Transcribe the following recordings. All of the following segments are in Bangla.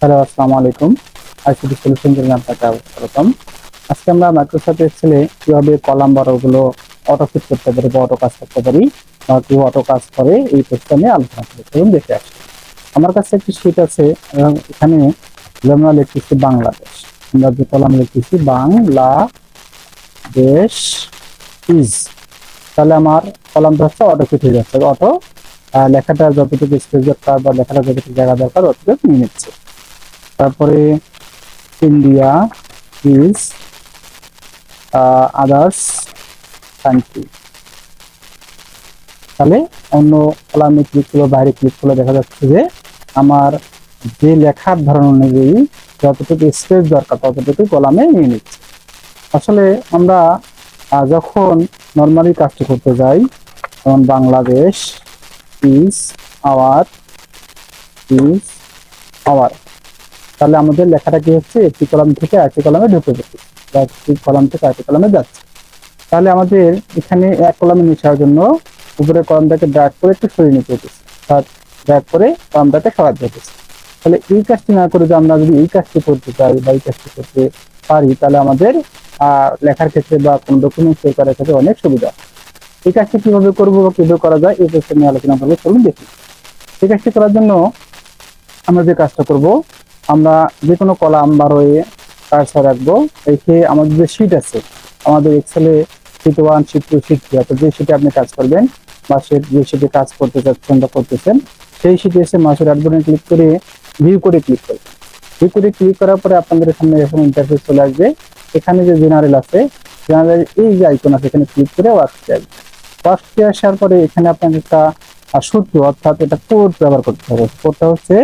হ্যালো, আসসালামু আলাইকুম। আইসিটি সলিউশন জন্য আপনাকে স্বাগতম। আজকে আমরা মাইক্রোসফট এক্সেলে কীভাবে কলাম বা ওগুলো অটো ফিট করতে পারি বা অটো কাজ করতে পারি বা কেউ অটো কাজ করে এই প্রশ্ন নিয়ে আলোচনা করি চলুন দেখে আসি। আমার কাছে একটি শীট আছে এবং এখানে আমরা লিখতেছি বাংলাদেশ। আমরা যে কলাম লিখতেছি বাংলা দেশ ইজ তাহলে আমার কলামটা হচ্ছে অটো ফিট হয়ে যাচ্ছে। অটো লেখাটা যতটুকু স্পেস দরকার বা লেখাটা যতটুকু জায়গা দরকার অতটুকু নিয়ে নিচ্ছে। তারপরে ইন্ডিয়া ইজ আদার্স কান্ট্রি তাহলে অন্য কলামে ক্লিক করলে, বাইরে ক্লিক করলে, দেখা যাচ্ছে যে আমার যে লেখার ধরন অনুযায়ী যতটুকু স্পেস দরকার ততটুকু কলামে নিয়ে নিচ্ছে। আসলে আমরা যখন নর্মালি কাজটি করতে যাই, যেমন Bangladesh is our is our তাহলে আমাদের লেখাটা কি হচ্ছে? একটি কলাম থেকে আরেকটি কলামে ঢুকে যাচ্ছে বা একটি কলাম থেকে আরেকটি কলামে যাচ্ছে। তাহলে আমাদের এখানে এক কলামে যাওয়ার জন্য উপরের কলামটাকে ড্র্যাগ করে একটু সরিয়ে নিতে হতেছে অর্থাৎ ড্র্যাগ করে কলামটাকে সরাতে হতেছে তাহলে এই কাজটি না করে যে আমরা যদি এই কাজটি করতে চাই বা এই কাজটি করতে পারি, তাহলে আমাদের লেখার ক্ষেত্রে বা কোনো ডকুমেন্ট সেভ করার ক্ষেত্রে অনেক সুবিধা। এই কাজটি কীভাবে করব বা কীভাবে করা যায়, এই প্রশ্ন নিয়ে আলোচনা করব চলুন দেখি। এই কাজটি করার জন্য আমরা যে কাজটা করব আমরা যে কোনো কলাম বা রয়ে কারসার রাখব। রেখে আমাদের যে শিট আছে, আমাদের এক্সেলে sheet one sheet two sheet three অর্থাৎ যে শিটে আপনি কাজ করবেন বা সে যে শিটে কাজ করতে চাচ্ছেন বা করতেছেন, সেই শিটে এসে মাসের অ্যাড বাটনে ক্লিক করে ভিউ করে ক্লিক করবেন। ভিউ করে ক্লিক করার পরে আপনাদের সামনে এরকম ইন্টারফেস চলে আসবে। এখানে যে জেনারেল আছে জেনারেল এই যে আইকন আছে, এখানে ক্লিক করে ওয়ার্কসে আসবে। ওয়ার্কসে আসার পরে এখানে আপনাকে একটা সূত্র অর্থাৎ এটা কোড ব্যবহার করতে হবে। কোডটা হচ্ছে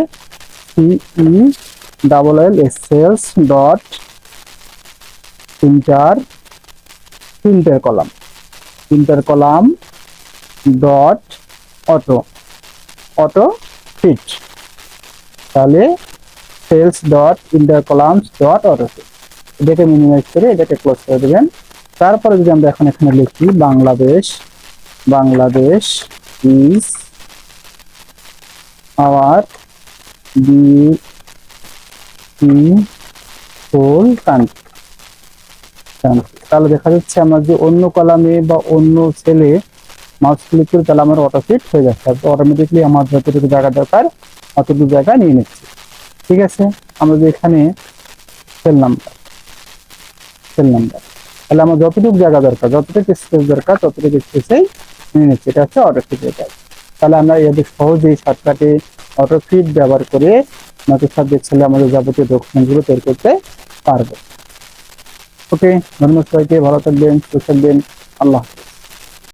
C E double L excels dot entire entire column entire column dot auto auto fit তাহলে cells dot entire columns dot auto fit এটাকে মিনিমাইজ করে এটাকে ক্লোজ করে দেবেন। তারপরে যদি আমরা এখন এখানে লিখি, Bangladesh Bangladesh is our beautiful country তাহলে দেখা যাচ্ছে আমার যে অন্য কলামে বা অন্য সেলে মাউস ক্লিক করে তাহলে আমার অটো ফিট হয়ে যাচ্ছে। অটোমেটিকলি আমার যতটুকু জায়গা দরকার, অতটুকু জায়গা নিয়ে নিচ্ছে। ঠিক আছে? আমরা যে এখানে সেল নাম্বার সেল নাম্বার তাহলে আমার যতটুকু জায়গা দরকার, যতটুকু স্পেস দরকার, ততটুকু স্পেসেই নিয়ে নিচ্ছে। এটা হচ্ছে অটো ফিট কাজ তাহলে আমরা এদের সহজেই শর্টকাটে অটো ফিট ব্যবহার করে মাইক্রোসফট এক্সেলে আমাদের যাবতীয় ডকুমেন্টগুলো তৈরি করতে পারবো ওকে ধন্যবাদ সবাইকে ভালো থাকবেন সুস্থ থাকবেন আল্লাহ হাফেজ।